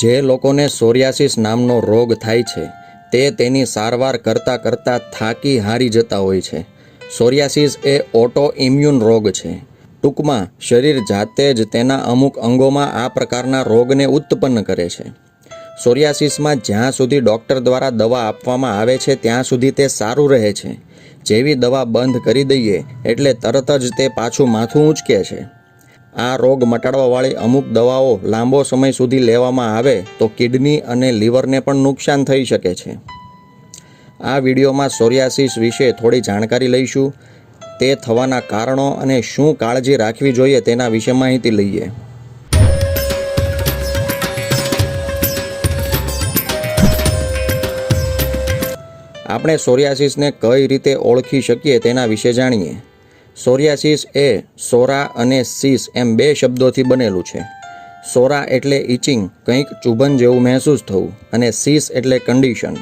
જે લોકોને સોરિયાસિસ નામનો રોગ થાય છે, તે તેની સારવાર કરતાં કરતાં થાકી હારી જતા હોય છે. સોરિયાસિસ એ ઓટો ઇમ્યુન રોગ છે. ટૂંકમાં, શરીર જાતે જ તેના અમુક અંગોમાં આ પ્રકારના રોગને ઉત્પન્ન કરે છે. સોરિયાસિસમાં જ્યાં સુધી ડૉક્ટર દ્વારા દવા આપવામાં આવે છે, ત્યાં સુધી તે સારું રહે છે. જેવી દવા બંધ કરી દઈએ, એટલે તરત જ તે પાછું માથું ઊંચકે છે. આ રોગ મટાડવાવાળી અમુક દવાઓ લાંબો સમય સુધી લેવામાં આવે તો કિડની અને લીવરને પણ નુકસાન થઈ શકે છે. આ વિડીયોમાં સોરિયાસિસ વિશે થોડી જાણકારી લઈશું, તે થવાના કારણો અને શું કાળજી રાખવી જોઈએ તેના વિશે માહિતી લઈએ. આપણે સોરિયાસિસને કઈ રીતે ઓળખી શકીએ તેના વિશે જાણીએ. સોરિયાસિસ એ સોરા અને સીસ એમ બે શબ્દોથી બનેલું છે. સોરા એટલે ઇચિંગ કંઈક ચુભન જેવું મહેસૂસ થવું, અને સીસ એટલે કન્ડિશન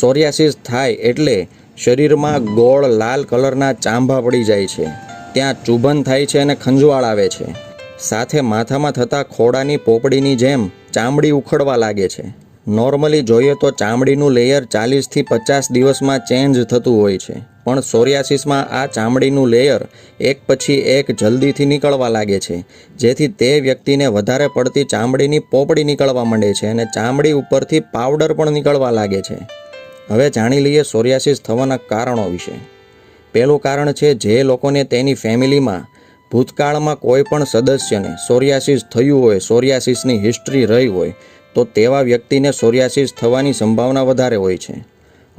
સોરિયાસિસ થાય એટલે શરીરમાં ગોળ લાલ કલરના ચાંભા પડી જાય છે. ત્યાં ચુભન થાય છે અને ખંજવાળ આવે છે. સાથે માથામાં થતા ખોડાની પોપડીની જેમ ચામડી ઉખડવા લાગે છે. નોર્મલી જોઈએ તો ચામડીનું લેયર ચાલીસથી પચાસ દિવસમાં ચેન્જ થતું હોય છે. પણ સોરિયાસિસમાં આ ચામડીનું લેયર એક પછી એક જલ્દીથી નીકળવા લાગે છે, જેથી તે વ્યક્તિને વધારે પડતી ચામડીની પોપડી નીકળવા માંડે છે અને ચામડી ઉપરથી પાવડર પણ નીકળવા લાગે છે. હવે જાણી લઈએ સોરિયાસિસ થવાના કારણો વિશે. પહેલું કારણ છે જે લોકોને તેની ફેમિલીમાં, ભૂતકાળમાં કોઈ પણ સદસ્યને સોરિયાસિસ થયું હોય, સોરિયાસિસની હિસ્ટ્રી રહી હોય, તો તેવા વ્યક્તિને સોરિયાસિસ થવાની સંભાવના વધારે હોય છે.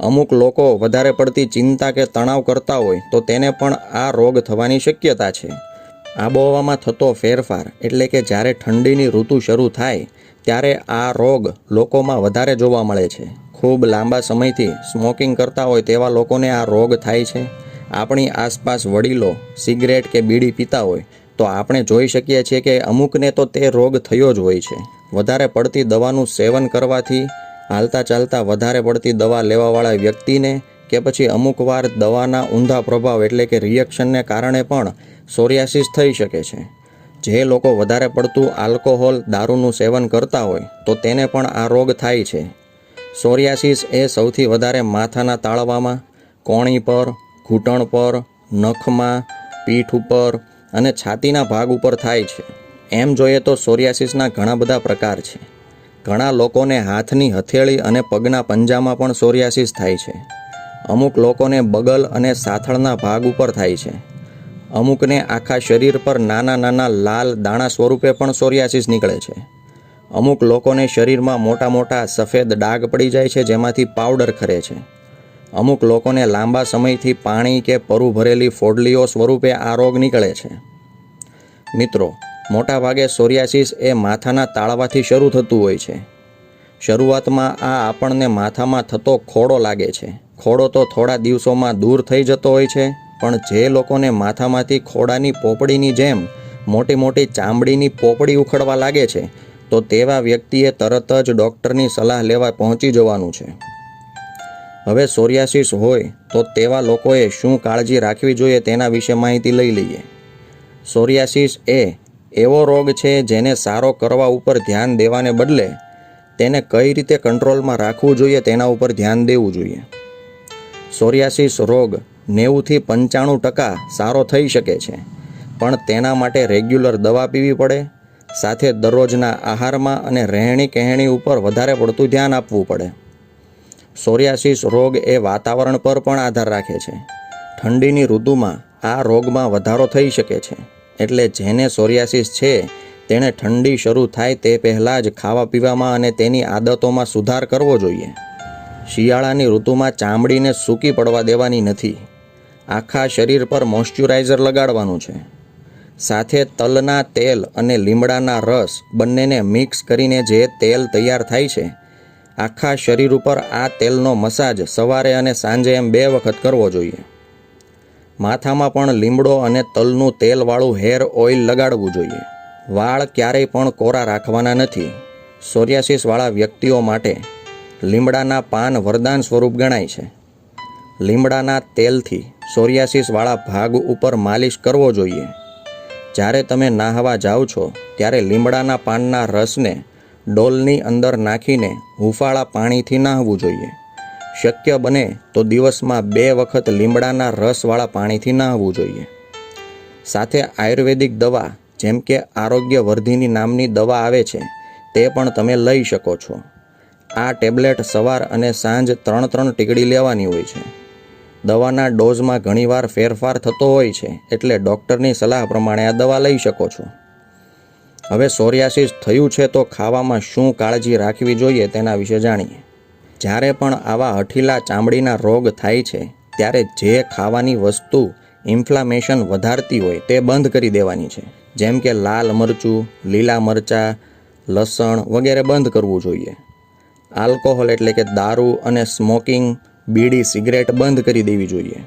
અમુક લોકો વધારે પડતી ચિંતા કે તણાવ કરતા હોય તો તેને પણ આ રોગ થવાની શક્યતા છે. આબોહવામાં થતો ફેરફાર એટલે કે જ્યારે ઠંડીની ઋતુ શરૂ થાય, ત્યારે આ રોગ લોકોમાં વધારે જોવા મળે છે. ખૂબ લાંબા સમયથી સ્મોકિંગ કરતા હોય તેવા લોકોને આ રોગ થાય છે. આપણી આસપાસ વડીલો સિગરેટ કે બીડી પીતા હોય, તો આપણે જોઈ શકીએ છીએ કે અમુકને તો તે રોગ થયો જ હોય છે. વધારે પડતી દવાનું સેવન કરવાથી હાલતા ચાલતા વધારે પડતી દવા લેવાવાળા વ્યક્તિને કે પછી અમુક વાર દવાના ઊંધા પ્રભાવ એટલે કે રિએક્શનને કારણે પણ સોરિયાસિસ થઈ શકે છે. જે લોકો વધારે પડતું આલ્કોહોલ દારૂનું સેવન કરતા હોય, તો તેને પણ આ રોગ થાય છે. સોરિયાસિસ એ સૌથી વધારે માથાના તાળવામાં, કોણી પર, ઘૂંટણ પર, નખમાં, પીઠ ઉપર અને છાતીના ભાગ ઉપર થાય છે. એમ જોઈએ તો સોરિયાસિસના ઘણા બધા પ્રકાર છે. ઘણા લોકોને હાથની હથેળી અને પગના પંજામાં પણ સોરિયાસિસ થાય છે. અમુક લોકોને બગલ અને સાથળના ભાગ ઉપર થાય છે. અમુકને આખા શરીર પર નાના નાના લાલ દાણા સ્વરૂપે પણ સોરિયાસિસ નીકળે છે. અમુક લોકોને શરીરમાં મોટા મોટા સફેદ ડાઘ પડી જાય છે જેમાંથી પાવડર ખરે છે. અમુક લોકોને લાંબા સમયથી પાણી કે પરુ ભરેલી ફોડલીઓ સ્વરૂપે આ રોગ નીકળે છે. મિત્રો મોટાભાગે સોરિયાસિસ એ માથાના તાળવાથી શરૂ થતું હોય છે. શરૂઆતમાં આ આપણને માથામાં થતો ખોડો લાગે છે. ખોડો તો થોડા દિવસોમાં દૂર થઈ જતો હોય છે, પણ જે લોકોને માથામાંથી ખોડાની પોપડીની જેમ મોટી મોટી ચામડીની પોપડી ઉખડવા લાગે છે, તો તેવા વ્યક્તિએ તરત જ ડૉક્ટરની સલાહ લેવા પહોંચી જવાનું છે. હવે સોરિયાસિસ હોય, તો તેવા લોકોએ શું કાળજી રાખવી જોઈએ તેના વિશે માહિતી લઈ લઈએ. સોરિયાસિસ એ એવો રોગ છે જેને સારો કરવા ઉપર ધ્યાન દેવાને બદલે તેને કઈ રીતે કંટ્રોલમાં રાખવું જોઈએ તેના ઉપર ધ્યાન દેવું જોઈએ. સોરિયાસિસ રોગ નેવુંથી પંચાણું ટકા સારો થઈ શકે છે, પણ તેના માટે રેગ્યુલર દવા પીવી પડે, સાથે દરરોજના આહારમાં અને રહેણી કહેણી ઉપર વધારે પડતું ધ્યાન આપવું પડે. સોરિયાસિસ રોગ એ વાતાવરણ પર પણ આધાર રાખે છે. ઠંડીની ઋતુમાં આ રોગમાં વધારો થઈ શકે છે. એટલે જેને સોરિયાસિસ છે, તેણે ઠંડી શરૂ થાય તે પહેલાં જ ખાવા પીવામાં અને તેની આદતોમાં સુધાર કરવો જોઈએ. શિયાળાની ઋતુમાં ચામડીને સૂકી પડવા દેવાની નથી. આખા શરીર પર મોઇશ્ચરાઇઝર લગાડવાનું છે. સાથે તલના તેલ અને લીમડાના રસ બંનેને મિક્સ કરીને જે તેલ તૈયાર થાય છે, આખા શરીર ઉપર આ તેલનો મસાજ સવારે અને સાંજે એમ બે વખત કરવો જોઈએ. માથામાં પણ લીમડો અને તલનું તેલવાળું હેર ઓઇલ લગાડવું જોઈએ. વાળ ક્યારેય પણ કોરા રાખવાના નથી. સોરિયાસિસવાળા વ્યક્તિઓ માટે લીમડાના પાન વરદાન સ્વરૂપ ગણાય છે. લીમડાના તેલથી સોરિયાસિસવાળા ભાગ ઉપર માલિશ કરવો જોઈએ. જ્યારે તમે નાહવા જાઓ છો, ત્યારે લીમડાના પાનના રસને ડોલની અંદર નાખીને હુંફાળા પાણીથી નાહવું જોઈએ. શક્ય બને તો દિવસમાં બે વખત લીમડાના રસવાળા પાણીથી નહાવું જોઈએ. સાથે આયુર્વેદિક દવા, જેમ કે આરોગ્ય વર્ધિની નામની દવા આવે છે, તે પણ તમે લઈ શકો છો. આ ટેબ્લેટ સવાર અને સાંજ ત્રણ ત્રણ ટીકડી લેવાની હોય છે. દવાના ડોઝમાં ઘણીવાર ફેરફાર થતો હોય છે, એટલે ડૉક્ટરની સલાહ પ્રમાણે આ દવા લઈ શકો છો. હવે સોરિયાસિસ થયું છે તો ખાવામાં શું કાળજી રાખવી જોઈએ તેના વિશે જાણીએ. જ્યારે પણ આવા હઠીલા ચામડીના રોગ થાય છે, ત્યારે જે ખાવાની વસ્તુ ઇન્ફ્લામેશન વધારતી હોય તે બંધ કરી દેવાની છે. જેમ કે લાલ મરચું, લીલા મરચાં, લસણ વગેરે બંધ કરવું જોઈએ. આલ્કોહોલ એટલે કે દારૂ અને સ્મોકિંગ, બીડી, સિગરેટ બંધ કરી દેવી જોઈએ.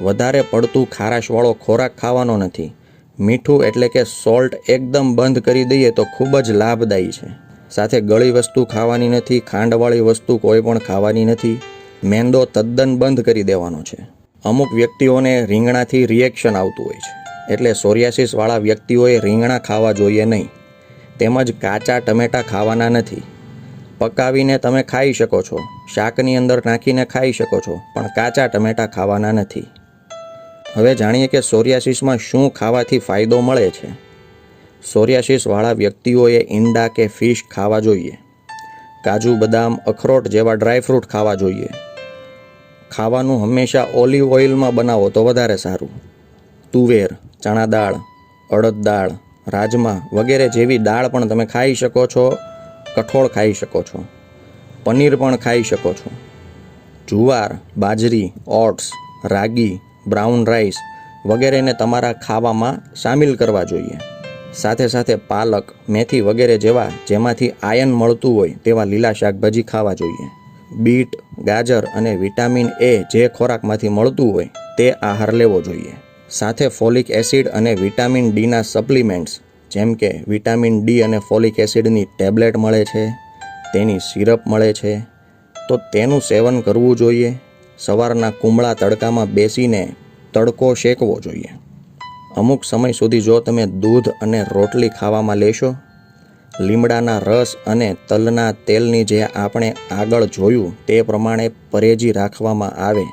વધારે પડતું ખારાશવાળો ખોરાક ખાવાનો નથી. મીઠું એટલે કે સોલ્ટ એકદમ બંધ કરી દઈએ તો ખૂબ જ લાભદાયી છે. સાથે ગળી વસ્તુ ખાવાની નથી, ખાંડવાળી વસ્તુ કોઈ પણ ખાવાની નથી, મેંદો તદ્દન બંધ કરી દેવાનો છે. અમુક વ્યક્તિઓને રીંગણાથી રિએક્શન આવતું હોય છે. એટલે સોરિયાસિસવાળા વ્યક્તિઓએ રીંગણા ખાવા જોઈએ નહીં. તેમજ કાચા ટમેટાં ખાવાના નથી. પકાવીને તમે ખાઈ શકો છો, શાકની અંદર નાખીને ખાઈ શકો છો, પણ કાચા ટમેટાં ખાવાના નથી. હવે જાણીએ કે સોરિયાસિસમાં શું ખાવાથી ફાયદો મળે છે. સોરિયાસિસવાળા વ્યક્તિઓએ ઈંડા કે ફિશ ખાવા જોઈએ. કાજુ, બદામ, અખરોટ જેવા ડ્રાયફ્રૂટ ખાવા જોઈએ. ખાવાનું હંમેશા ઓલિવ ઓઇલમાં બનાવો તો વધારે સારું. તુવેર, ચણા દાળ, અડદ દાળ, રાજમા વગેરે જેવી દાળ પણ તમે ખાઈ શકો છો, કઠોળ ખાઈ શકો છો, પનીર પણ ખાઈ શકો છો. જુવાર, બાજરી, ઓટ્સ, રાગી, બ્રાઉન રાઈસ વગેરેને તમારા ખાવામાં સામેલ કરવા જોઈએ. સાથે સાથે પાલક, મેથી વગેરે જેવા જેમાંથી આયન મળતું હોય તેવા લીલા શાકભાજી ખાવા જોઈએ. બીટ, ગાજર અને વિટામિન એ જે ખોરાકમાંથી મળતું હોય તે આહાર લેવો જોઈએ. સાથે ફોલિક એસિડ અને વિટામિન ડીના સપ્લિમેન્ટ્સ, જેમ કે વિટામિન ડી અને ફોલિક એસિડની ટેબ્લેટ મળે છે, તેની સિરપ મળે છે, તો તેનું સેવન કરવું જોઈએ. સવારના કુમળા તડકામાં બેસીને તડકો શેકવો જોઈએ. અમુક સમય સુધી જો તમે દૂધ અને રોટલી ખાવામાં લેશો, લીમડાના રસ અને તલના તેલની જે આપણે આગળ જોયું તે પ્રમાણે પરેજી રાખવામાં આવે,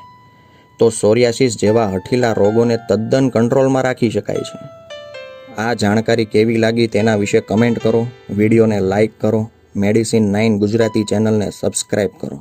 તો સોરિયાસિસ જેવા હઠીલા રોગોને તદ્દન કંટ્રોલમાં રાખી શકાય છે. આ જાણકારી કેવી લાગી તેના વિશે કમેન્ટ કરો, વિડીયોને લાઇક કરો, મેડિસિન નાઇન ગુજરાતી ચેનલને સબસ્ક્રાઈબ કરો.